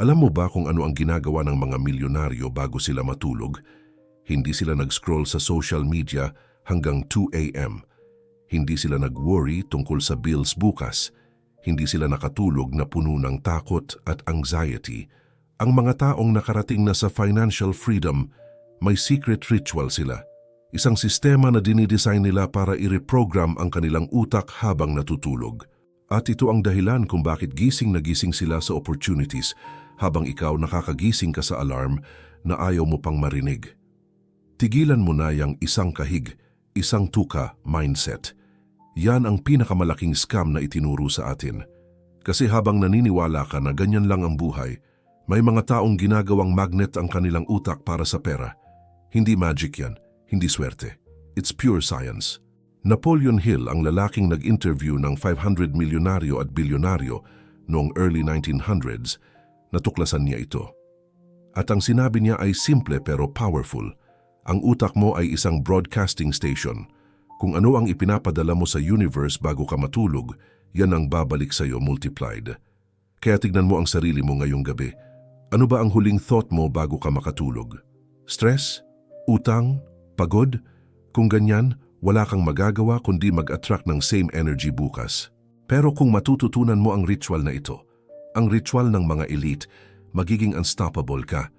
Alam mo ba kung ano ang ginagawa ng mga milyonaryo bago sila matulog? Hindi sila nag-scroll sa social media hanggang 2 a.m. Hindi sila nag-worry tungkol sa bills bukas. Hindi sila nakatulog na puno ng takot at anxiety. Ang mga taong nakarating na sa financial freedom, may secret ritual sila. Isang sistema na dinidesign nila para i-reprogram ang kanilang utak habang natutulog. At ito ang dahilan kung bakit gising na gising sila sa opportunities habang ikaw nakakagising ka sa alarm na ayaw mo pang marinig. Tigilan mo na yung isang kahig, isang tuka mindset. Yan ang pinakamalaking scam na itinuro sa atin. Kasi habang naniniwala ka na ganyan lang ang buhay, may mga taong ginagawang magnet ang kanilang utak para sa pera. Hindi magic yan, hindi swerte. It's pure science. Napoleon Hill ang lalaking nag-interview ng 500 milyonaryo at bilyonaryo noong early 1900s, natuklasan niya ito. At ang sinabi niya ay simple pero powerful. Ang utak mo ay isang broadcasting station. Kung ano ang ipinapadala mo sa universe bago ka matulog, yan ang babalik sa iyo multiplied. Kaya tignan mo ang sarili mo ngayong gabi. Ano ba ang huling thought mo bago ka makatulog? Stress? Utang? Pagod? Kung ganyan, wala kang magagawa kundi mag-attract ng same energy bukas. Pero kung matututunan mo ang ritual na ito, ang ritual ng mga elite, magiging unstoppable ka.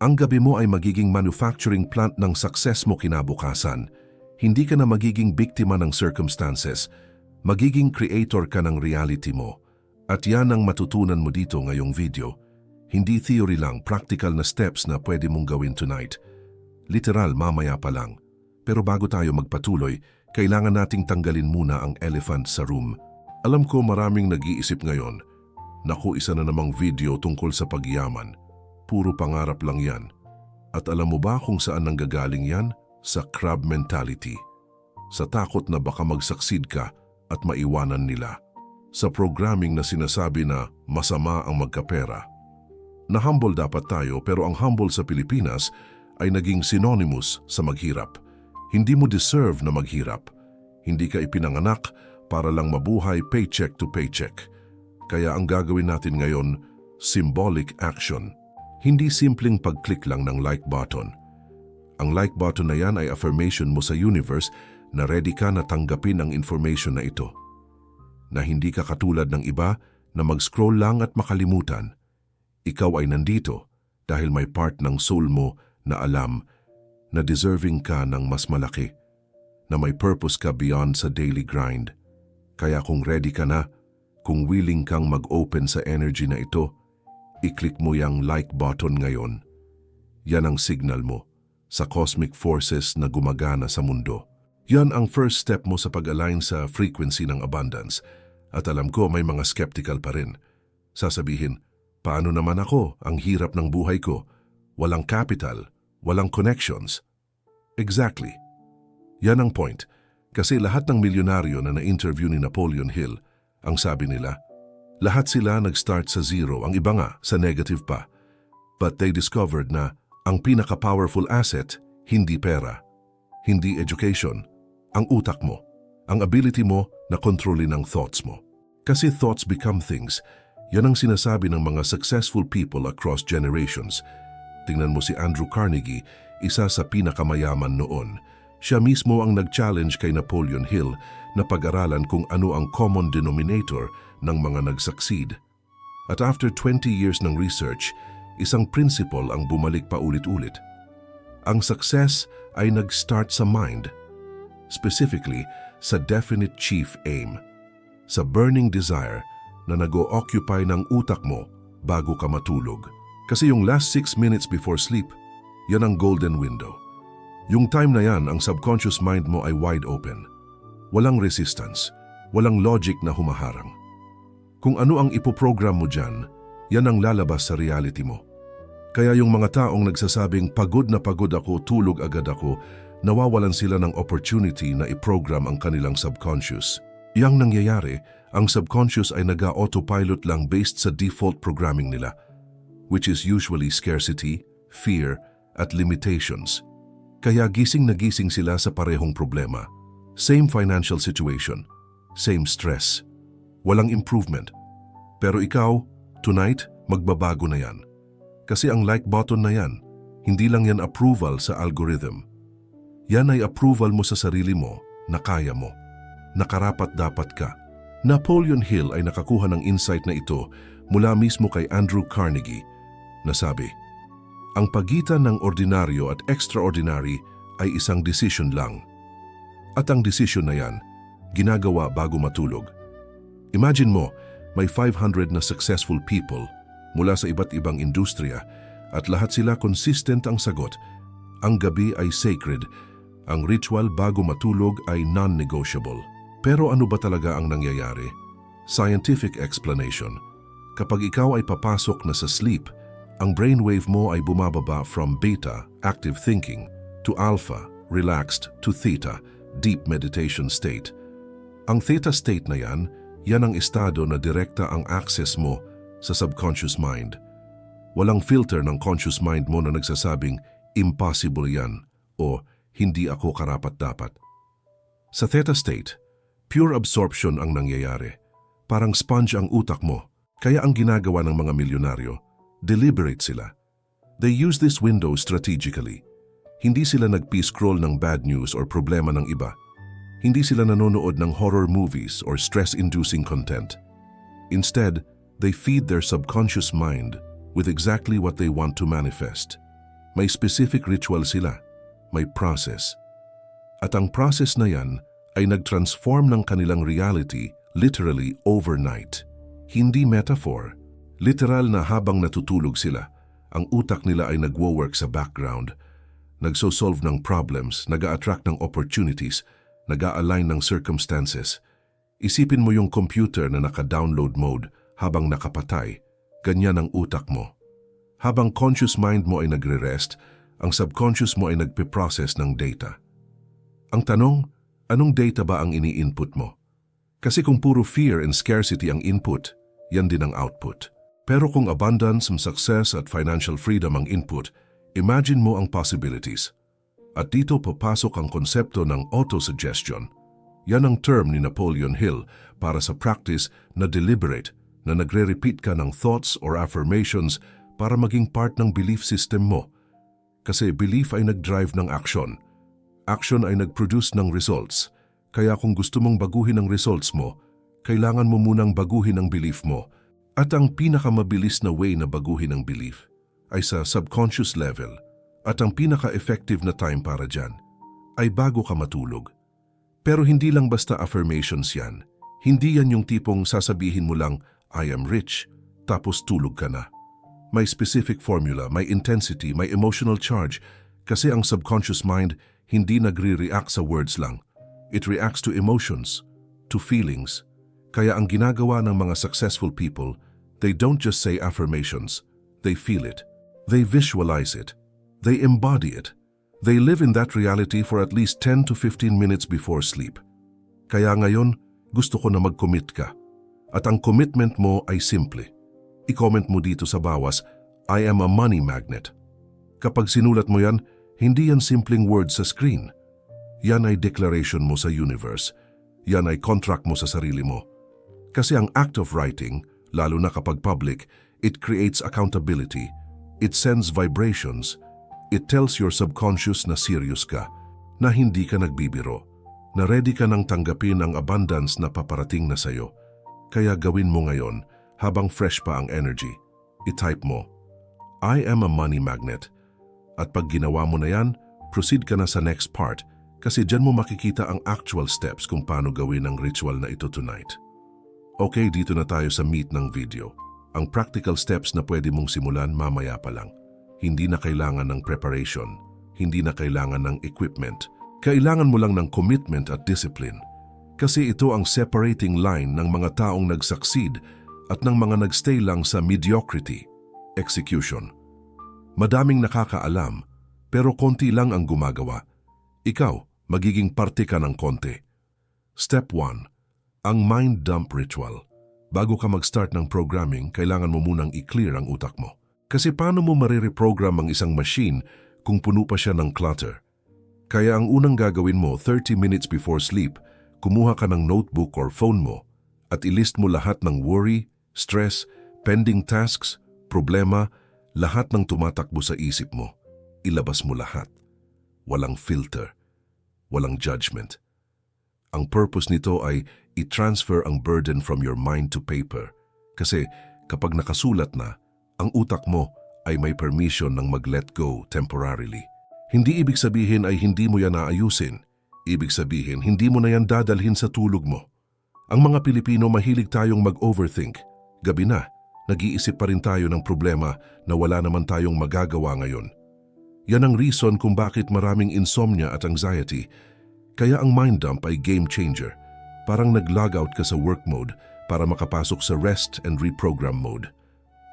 Ang gabi mo ay magiging manufacturing plant ng success mo kinabukasan. Hindi ka na magiging biktima ng circumstances. Magiging creator ka ng reality mo. At yan ang matutunan mo dito ngayong video. Hindi theory lang, practical na steps na pwede mong gawin tonight. Literal, mamaya pa lang. Pero bago tayo magpatuloy, kailangan nating tanggalin muna ang elephant sa room. Alam ko maraming nag-iisip ngayon. Naku, isa na namang video tungkol sa pagyaman. Puro pangarap lang yan. At alam mo ba kung saan nanggagaling yan? Sa crab mentality. Sa takot na baka mag-succeed ka at maiwanan nila. Sa programming na sinasabi na masama ang magkapera. Na-humble dapat tayo pero ang humble sa Pilipinas ay naging synonymous sa maghirap. Hindi mo deserve na maghirap. Hindi ka ipinanganak para lang mabuhay paycheck to paycheck. Kaya ang gagawin natin ngayon, symbolic action. Hindi simpleng pag-click lang ng like button. Ang like button na yan ay affirmation mo sa universe na ready ka na tanggapin ang information na ito. Na hindi ka katulad ng iba na mag-scroll lang at makalimutan. Ikaw ay nandito dahil may part ng soul mo na alam na deserving ka ng mas malaki, na may purpose ka beyond sa daily grind. Kaya kung ready ka na, kung willing kang mag-open sa energy na ito, i-click mo yung like button ngayon. Yan ang signal mo sa cosmic forces na gumagana sa mundo. Yan ang first step mo sa pag-align sa frequency ng abundance. At alam ko may mga skeptical pa rin. Sasabihin, paano naman ako ang hirap ng buhay ko? Walang capital, walang connections. Exactly. Yan ang point. Kasi lahat ng milyonaryo na na-interview ni Napoleon Hill, ang sabi nila, lahat sila nag-start sa zero, ang iba nga sa negative pa. But they discovered na ang pinaka-powerful asset, hindi pera, hindi education, ang utak mo, ang ability mo na kontrolin ang thoughts mo. Kasi thoughts become things. Yan ang sinasabi ng mga successful people across generations. Tingnan mo si Andrew Carnegie, isa sa pinakamayaman noon. Siya mismo ang nag-challenge kay Napoleon Hill na pag-aralan kung ano ang common denominator ng mga nag-succeed. At after 20 years ng research, isang principle ang bumalik pa ulit-ulit. Ang success ay nag-start sa mind, specifically sa definite chief aim, sa burning desire na nag-o-occupy ng utak mo bago ka matulog. Kasi yung last 6 minutes before sleep, yan ang golden window. Yung time na yan, ang subconscious mind mo ay wide open. Walang resistance, walang logic na humaharang. Kung ano ang ipoprogram mo dyan, yan ang lalabas sa reality mo. Kaya yung mga taong nagsasabing pagod na pagod ako, tulog agad ako, nawawalan sila ng opportunity na iprogram ang kanilang subconscious. Yang nangyayari, ang subconscious ay nag-autopilot lang based sa default programming nila, which is usually scarcity, fear, at limitations. Kaya gising na gising sila sa parehong problema. Same financial situation, same stress. Walang improvement. Pero ikaw, tonight, magbabago na yan. Kasi ang like button na yan, hindi lang yan approval sa algorithm. Yan ay approval mo sa sarili mo na kaya mo, na karapat dapat ka. Napoleon Hill ay nakakuha ng insight na ito mula mismo kay Andrew Carnegie na sabi, Ang pagitan ng ordinaryo at extraordinary ay isang decision lang. At ang decision na yan, ginagawa bago matulog. Imagine mo, may 500 na successful people mula sa iba't ibang industriya at lahat sila consistent ang sagot. Ang gabi ay sacred, ang ritual bago matulog ay non-negotiable. Pero ano ba talaga ang nangyayari? Scientific explanation. Kapag ikaw ay papasok na sa sleep, ang brainwave mo ay bumababa from beta, active thinking, to alpha, relaxed, to theta, deep meditation state. Ang theta state na yan, yan ang estado na direkta ang access mo sa subconscious mind. Walang filter ng conscious mind mo na nagsasabing, impossible yan, o hindi ako karapat-dapat. Sa theta state, pure absorption ang nangyayari. Parang sponge ang utak mo, kaya ang ginagawa ng mga milyonaryo, deliberate sila. They use this window strategically. Hindi sila nagpi-scroll ng bad news or problema ng iba. Hindi sila nanonood ng horror movies or stress-inducing content. Instead, they feed their subconscious mind with exactly what they want to manifest. May specific ritual sila, may process. At ang process na yan ay nag-transform ng kanilang reality literally overnight. Hindi metaphor. Literal na habang natutulog sila, ang utak nila ay nagwo-work sa background, nagso-solve ng problems, nag-a-attract ng opportunities, nag-a-align ng circumstances. Isipin mo yung computer na naka-download mode habang nakapatay, ganyan ang utak mo. Habang conscious mind mo ay nagre-rest, ang subconscious mo ay nagpe-process ng data. Ang tanong, anong data ba ang ini-input mo? Kasi kung puro fear and scarcity ang input, yan din ang output. Pero kung abundance, success at financial freedom ang input, imagine mo ang possibilities. At dito papasok ang konsepto ng autosuggestion. Yan ang term ni Napoleon Hill para sa practice na deliberate, na nagre-repeat ka ng thoughts or affirmations para maging part ng belief system mo. Kasi belief ay nag-drive ng action. Action ay nag-produce ng results. Kaya kung gusto mong baguhin ang results mo, kailangan mo munang baguhin ang belief mo. At ang pinakamabilis na way na baguhin ang belief ay sa subconscious level at ang pinaka-effective na time para dyan ay bago ka matulog. Pero hindi lang basta affirmations yan. Hindi yan yung tipong sasabihin mo lang, I am rich, tapos tulog ka na. May specific formula, may intensity, may emotional charge kasi ang subconscious mind hindi nagre-react sa words lang. It reacts to emotions, to feelings. Kaya ang ginagawa ng mga successful people, they don't just say affirmations, they feel it. They visualize it. They embody it. They live in that reality for at least 10 to 15 minutes before sleep. Kaya ngayon, gusto ko na mag-commit ka. At ang commitment mo ay simple. I-comment mo dito sa bawas, I am a money magnet. Kapag sinulat mo yan, hindi yan simpleng words sa screen. Yan ay declaration mo sa universe. Yan ay contract mo sa sarili mo. Kasi ang act of writing, lalo na kapag public, it creates accountability. It sends vibrations. It tells your subconscious na serious ka, na hindi ka nagbibiro, na ready ka nang tanggapin ang abundance na paparating na sayo. Kaya gawin mo ngayon, habang fresh pa ang energy. I-type mo, I am a money magnet. At pag ginawa mo na yan, proceed ka na sa next part kasi dyan mo makikita ang actual steps kung paano gawin ang ritual na ito tonight. Okay, dito na tayo sa meat ng video. Ang practical steps na pwede mong simulan mamaya pa lang. Hindi na kailangan ng preparation, hindi na kailangan ng equipment. Kailangan mo lang ng commitment at discipline. Kasi ito ang separating line ng mga taong nag-succeed at ng mga nagstay lang sa mediocrity, execution. Madaming nakakaalam, pero konti lang ang gumagawa. Ikaw, magiging parte ka ng konti. Step 1. Ang mind dump ritual. Bago ka mag-start ng programming, kailangan mo munang i-clear ang utak mo. Kasi paano mo marireprogram ang isang machine kung puno pa siya ng clutter? Kaya ang unang gagawin mo 30 minutes before sleep, kumuha ka ng notebook or phone mo at ilist mo lahat ng worry, stress, pending tasks, Problema, lahat ng tumatakbo sa isip mo, ilabas mo lahat. Walang filter, walang judgment. Ang purpose nito ay i-transfer ang burden from your mind to paper. Kasi kapag nakasulat na, ang utak mo ay may permission ng mag-let go temporarily. Hindi ibig sabihin ay hindi mo yan aayusin. Ibig sabihin, hindi mo na yan dadalhin sa tulog mo. Ang mga Pilipino mahilig tayong mag-overthink. Gabi na, nag-iisip pa rin tayo ng problema na wala naman tayong magagawa ngayon. Yan ang reason kung bakit maraming insomnia at anxiety. Kaya ang mind dump ay game changer. Parang nag-log out ka sa work mode para makapasok sa rest and reprogram mode.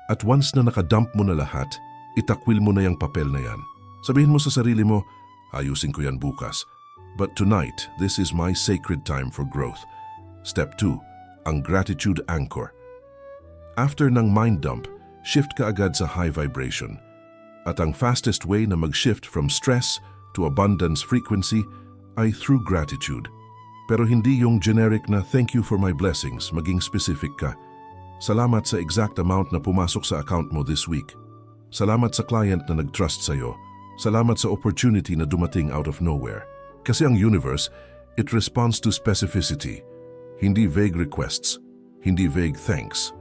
At once na nakadump mo na lahat, itakwil mo na yung papel na yan. Sabihin mo sa sarili mo, ayusin ko yan bukas. But tonight, this is my sacred time for growth. Step 2. Ang gratitude anchor. After ng mind dump, shift ka agad sa high vibration. At ang fastest way na mag-shift from stress to abundance frequency ay through gratitude. Pero hindi yung generic na thank you for my blessings, maging specific ka. Salamat sa exact amount na pumasok sa account mo this week. Salamat sa client na nag-trust sa'yo. Salamat sa opportunity na dumating out of nowhere. Kasi ang universe, it responds to specificity. Hindi vague requests, hindi vague thanks.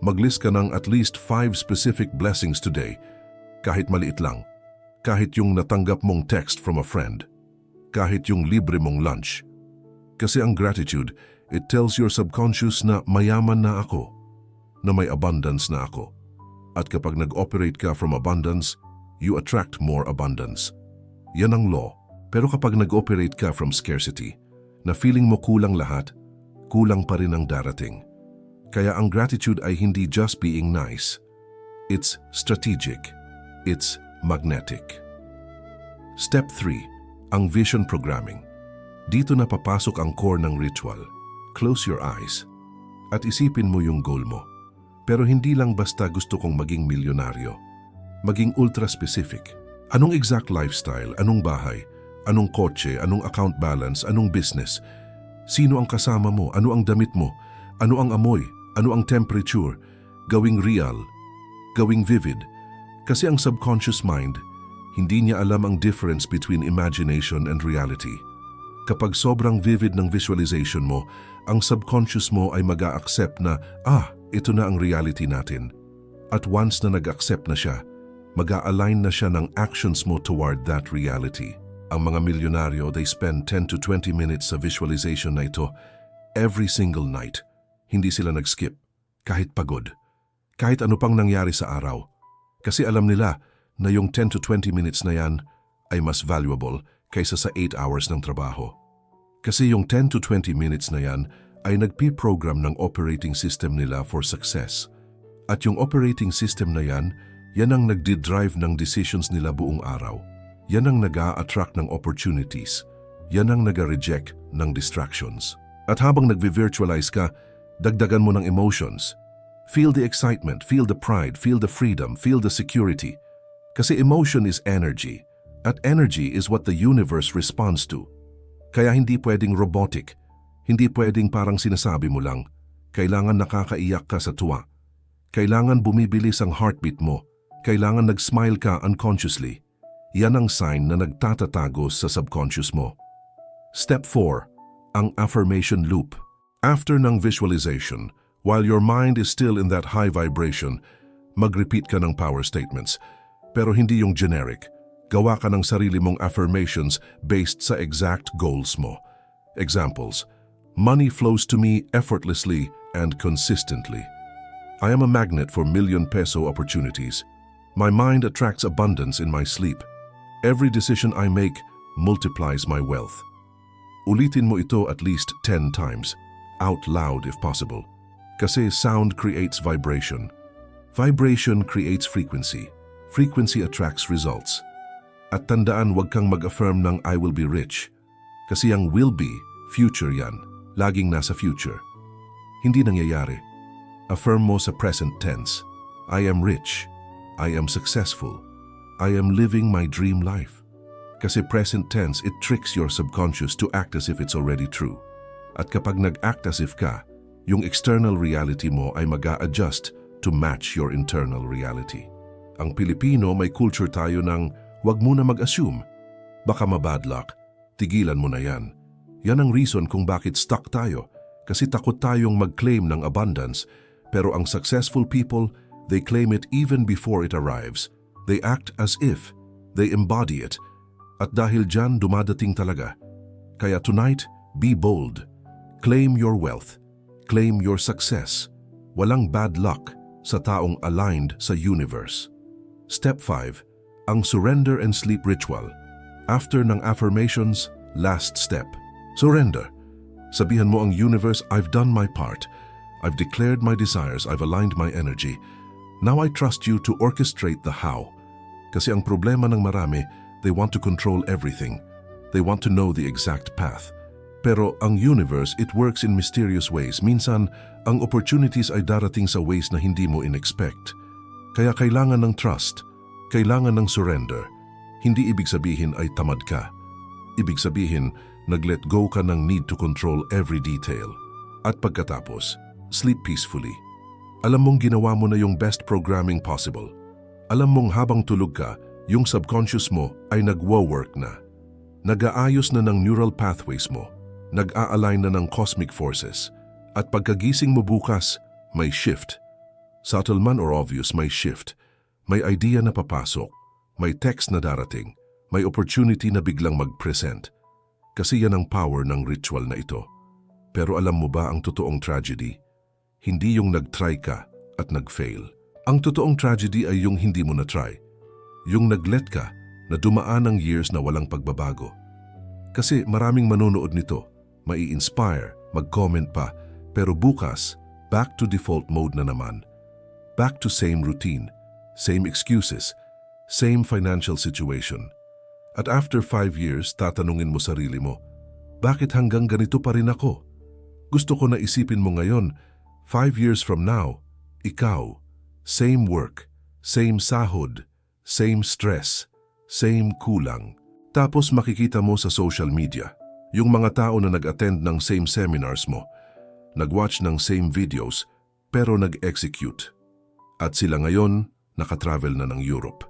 Maglist ka ng at least five specific blessings today, kahit maliit lang. Kahit yung natanggap mong text from a friend. Kahit yung libre mong lunch. Kasi ang gratitude, it tells your subconscious na mayaman na ako, na may abundance na ako. At kapag nag-operate ka from abundance, you attract more abundance. Yan ang law. Pero kapag nag-operate ka from scarcity, na feeling mo kulang lahat, kulang pa rin ang darating. Kaya ang gratitude ay hindi just being nice. It's strategic. It's magnetic. Step 3. Ang vision programming. Dito na papasok ang core ng ritual. Close your eyes. At isipin mo yung goal mo. Pero hindi lang basta gusto kong maging milyonaryo. Maging ultra-specific. Anong exact lifestyle? Anong bahay? Anong kotse? Anong account balance? Anong business? Sino ang kasama mo? Ano ang damit mo? Ano ang amoy? Ano ang temperature? Gawing real. Gawing vivid. Kasi ang subconscious mind, hindi niya alam ang difference between imagination and reality. Kapag sobrang vivid ng visualization mo, ang subconscious mo ay mag accept na, ah, ito na ang reality natin. At once na nag-accept na siya, mag align na siya ng actions mo toward that reality. Ang mga milyonaryo, they spend 10 to 20 minutes sa visualization na ito every single night. Hindi sila nag-skip, kahit pagod, kahit ano pang nangyari sa araw. Kasi alam nila na yung 10 to 20 minutes na yan ay mas valuable kaysa sa 8 hours ng trabaho. Kasi yung 10 to 20 minutes na yan ay nagpi-program ng operating system nila for success. At yung operating system na yan, yan ang nagdi-drive ng decisions nila buong araw. Yan ang nag attract ng opportunities. Yan ang nag-reject ng distractions. At habang nagvi-virtualize ka, dagdagan mo ng emotions. Feel the excitement, feel the pride, feel the freedom, feel the security. Kasi emotion is energy. At energy is what the universe responds to. Kaya hindi pwedeng robotic. Hindi pwedeng parang sinasabi mo lang. Kailangan nakakaiyak ka sa tuwa. Kailangan bumibilis ang heartbeat mo. Kailangan nag-smile ka unconsciously. Yan ang sign na nagtatatago sa subconscious mo. Step 4. Ang affirmation loop. After ng visualization, while your mind is still in that high vibration, mag-repeat ka ng power statements. Pero hindi yung generic. Gawa ka ng sarili mong affirmations based sa exact goals mo. Examples, Money flows to me effortlessly and consistently. I am a magnet for million peso opportunities. My mind attracts abundance in my sleep. Every decision I make multiplies my wealth. Ulitin mo ito at least 10 times, out loud if possible. Kasi sound creates vibration. Vibration creates frequency. Frequency attracts results. At tandaan wag kang mag-affirm ng I will be rich. Kasi ang will be, future yan. Laging nasa future. Hindi nangyayari. Affirm mo sa present tense. I am rich. I am successful. I am living my dream life. Kasi present tense, it tricks your subconscious to act as if it's already true. At kapag nag-act as if ka, yung external reality mo ay mag adjust to match your internal reality. Ang Pilipino may culture tayo ng wag muna mag-assume. Baka mabad luck, tigilan mo na yan. Yan ang reason kung bakit stuck tayo. Kasi takot tayong mag-claim ng abundance. Pero ang successful people, they claim it even before it arrives. They act as if. They embody it. At dahil dyan, dumadating talaga. Kaya tonight, be bold. Claim your wealth. Claim your success. Walang bad luck sa taong aligned sa universe. Step 5. Ang surrender and sleep ritual. After ng affirmations, last step. Surrender. Sabihan mo ang universe, I've done my part. I've declared my desires, I've aligned my energy. Now I trust you to orchestrate the how. Kasi ang problema ng marami, they want to control everything. They want to know the exact path. Pero ang universe, it works in mysterious ways. Minsan, ang opportunities ay darating sa ways na hindi mo in-expect. Kaya kailangan ng trust, kailangan ng surrender. Hindi ibig sabihin ay tamad ka. Ibig sabihin, nag-let go ka ng need to control every detail. At pagkatapos, sleep peacefully. Alam mong ginawa mo na yung best programming possible. Alam mong habang tulog ka, yung subconscious mo ay nagwo-work na. Nag-aayos na ng neural pathways mo. Nag-a-align na ng cosmic forces. At pagkagising mo bukas, may shift. Subtle man or obvious, may shift. May idea na papasok. May text na darating. May opportunity na biglang mag-present. Kasi yan ang power ng ritual na ito. Pero alam mo ba ang totoong tragedy? Hindi yung nag-try ka at nag-fail. Ang totoong tragedy ay yung hindi mo na-try. Yung nag-let ka na dumaan ang years na walang pagbabago. Kasi maraming manonood nito, mai-inspire, mag-comment pa, pero bukas, back to default mode na naman. Back to same routine, same excuses, same financial situation. At after five years, tatanungin mo sarili mo, bakit hanggang ganito pa rin ako? Gusto ko na isipin mo ngayon, five years from now, ikaw, same work, same sahod, same stress, same kulang. Tapos makikita mo sa social media, yung mga tao na nag-attend ng same seminars mo, nag-watch ng same videos, pero nag-execute. At sila ngayon, nakatravel na ng Europe.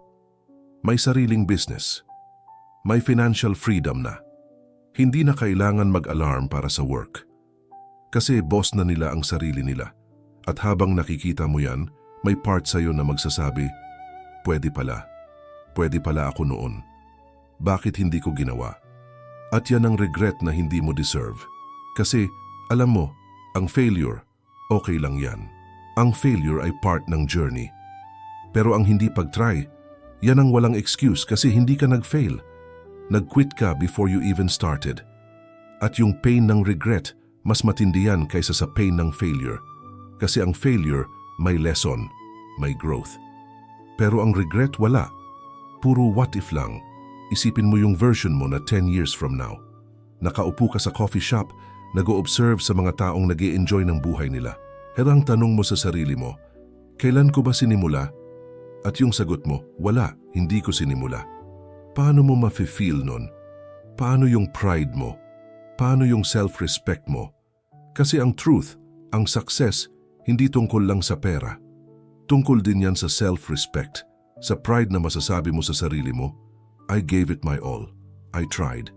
May sariling business. May financial freedom na. Hindi na kailangan mag-alarm para sa work. Kasi boss na nila ang sarili nila. At habang nakikita mo yan, may part sa'yo na magsasabi, pwede pala. Pwede pala ako noon. Bakit hindi ko ginawa? At yan ang regret na hindi mo deserve. Kasi, alam mo, ang failure, okay lang yan. Ang failure ay part ng journey. Pero ang hindi pag-try, yan ang walang excuse kasi hindi ka nag-fail. Nag-quit ka before you even started. At yung pain ng regret, mas matindi yan kaysa sa pain ng failure. Kasi ang failure, may lesson, may growth. Pero ang regret, wala. Puro what if lang. Isipin mo yung version mo na 10 years from now. Nakaupo ka sa coffee shop, nag-o-observe sa mga taong nag enjoy ng buhay nila. Herang tanong mo sa sarili mo, kailan ko ba sinimula? At yung sagot mo, wala, hindi ko sinimula. Paano mo mafe-feel nun? Paano yung pride mo? Paano yung self-respect mo? Kasi ang truth, ang success, hindi tungkol lang sa pera. Tungkol din yan sa self-respect, sa pride na masasabi mo sa sarili mo, I gave it my all. I tried.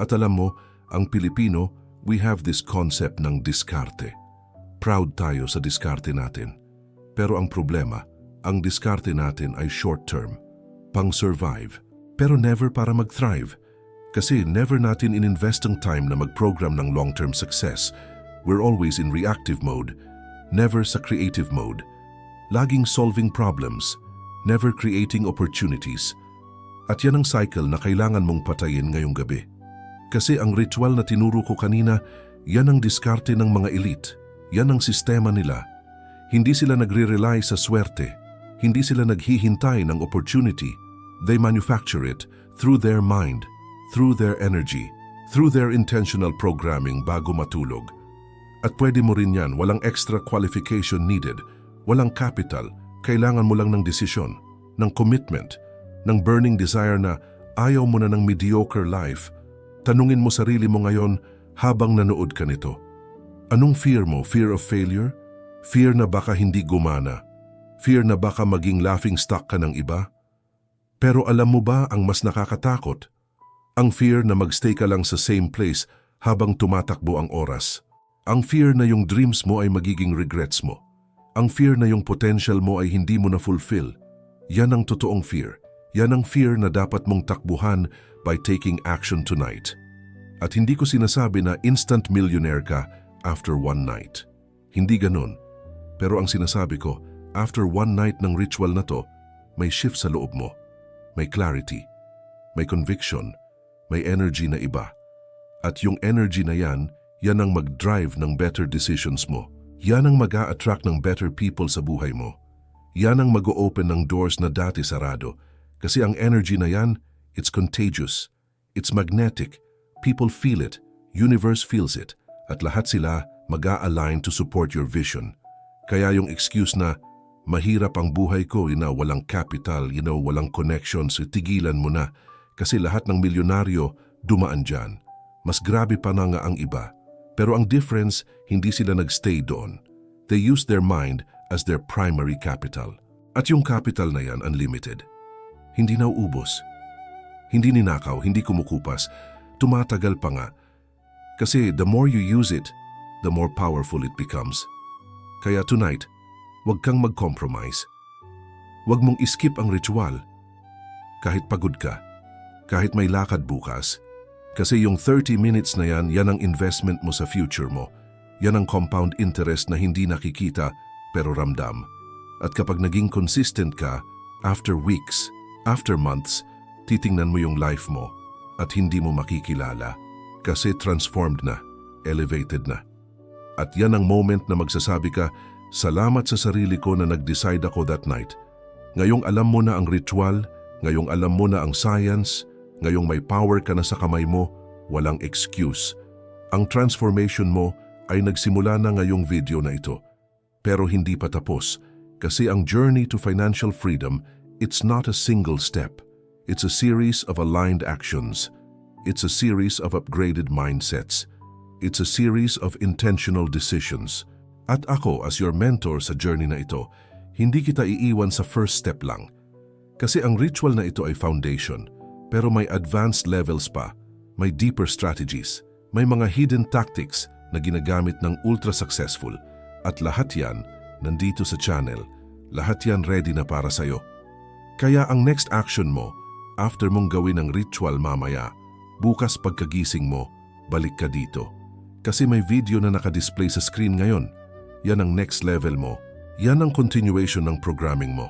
At alam mo, ang Pilipino, we have this concept ng diskarte. Proud tayo sa diskarte natin. Pero ang problema, ang diskarte natin ay short-term, pang-survive, pero never para mag-thrive. Kasi never natin in-invest ang time na mag-program ng long-term success. We're always in reactive mode, never sa creative mode. Laging solving problems, never creating opportunities. At yan ang cycle na kailangan mong patayin ngayong gabi. Kasi ang ritual na tinuro ko kanina, yan ang diskarte ng mga elite. Yan ang sistema nila. Hindi sila nagre-rely sa swerte. Hindi sila naghihintay ng opportunity. They manufacture it through their mind, through their energy, through their intentional programming bago matulog. At pwede mo rin yan, walang extra qualification needed, walang capital, kailangan mo lang ng desisyon, ng commitment, ng burning desire na ayaw mo na ng mediocre life, tanungin mo sarili mo ngayon habang nanood ka nito. Anong fear mo? Fear of failure? Fear na baka hindi gumana? Fear na baka maging laughing stock ka ng iba? Pero alam mo ba ang mas nakakatakot? Ang fear na magstay ka lang sa same place habang tumatakbo ang oras. Ang fear na yung dreams mo ay magiging regrets mo. Ang fear na yung potential mo ay hindi mo na fulfill. Yan ang totoong fear. Yan ang fear na dapat mong takbuhan by taking action tonight. At hindi ko sinasabi na instant millionaire ka after one night. Hindi ganun. Pero ang sinasabi ko, after one night ng ritual na to, may shift sa loob mo. May clarity. May conviction. May energy na iba. At yung energy na yan, yan ang mag-drive ng better decisions mo. Yan ang mag attract ng better people sa buhay mo. Yan ang mag-open ng doors na dati sarado. Kasi ang energy na yan, it's contagious. It's magnetic. People feel it. Universe feels it. At lahat sila mag align to support your vision. Kaya yung excuse na, mahirap ang buhay ko, know, walang capital, you know, walang connections, tigilan mo na. Kasi lahat ng milyonaryo dumaan dyan. Mas grabe pa na nga ang iba. Pero ang difference, hindi sila nagstay doon. They use their mind as their primary capital. At yung capital na yan, unlimited. Hindi nauubos. Hindi ninakaw, hindi kumukupas. Tumatagal pa nga. Kasi the more you use it, the more powerful it becomes. Kaya tonight, huwag kang mag-compromise. Huwag mong iskip ang ritual. Kahit pagod ka, kahit may lakad bukas. Kasi yung 30 minutes na yan, yan ang investment mo sa future mo. Yan ang compound interest na hindi nakikita pero ramdam. At kapag naging consistent ka, after weeks, after months, titingnan mo yung life mo at hindi mo makikilala kasi transformed na, elevated na. At yan ang moment na magsasabi ka, salamat sa sarili ko na nag-decide ako that night. Ngayong alam mo na ang ritual, ngayong alam mo na ang science, ngayong may power ka na sa kamay mo, walang excuse. Ang transformation mo ay nagsimula na ngayong video na ito. Pero hindi pa tapos kasi ang journey to financial freedom, it's not a single step. It's a series of aligned actions. It's a series of upgraded mindsets. It's a series of intentional decisions. At ako as your mentor sa journey na ito, hindi kita iiwan sa first step lang. Kasi ang ritual na ito ay foundation, pero may advanced levels pa, may deeper strategies, may mga hidden tactics na ginagamit ng ultra-successful. At lahat yan, nandito sa channel, lahat yan ready na para sa'yo. Kaya ang next action mo, after mong gawin ang ritual mamaya, bukas pagkagising mo, balik ka dito. Kasi may video na nakadisplay sa screen ngayon. Yan ang next level mo. Yan ang continuation ng programming mo.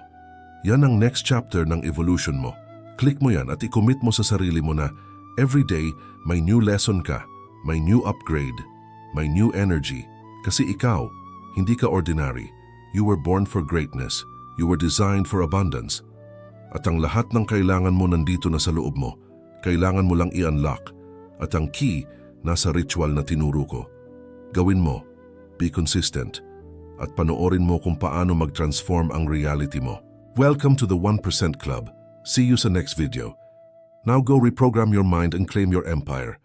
Yan ang next chapter ng evolution mo. Click mo yan at i-commit mo sa sarili mo na every day may new lesson ka, may new upgrade, may new energy. Kasi ikaw, hindi ka ordinary. You were born for greatness. You were designed for abundance. At ang lahat ng kailangan mo nandito na sa loob mo. Kailangan mo lang i-unlock. At ang key nasa ritual na tinuro ko. Gawin mo, be consistent, at panoorin mo kung paano mag-transform ang reality mo. Welcome to the 1% Club. See you sa next video. Now go reprogram your mind and claim your empire.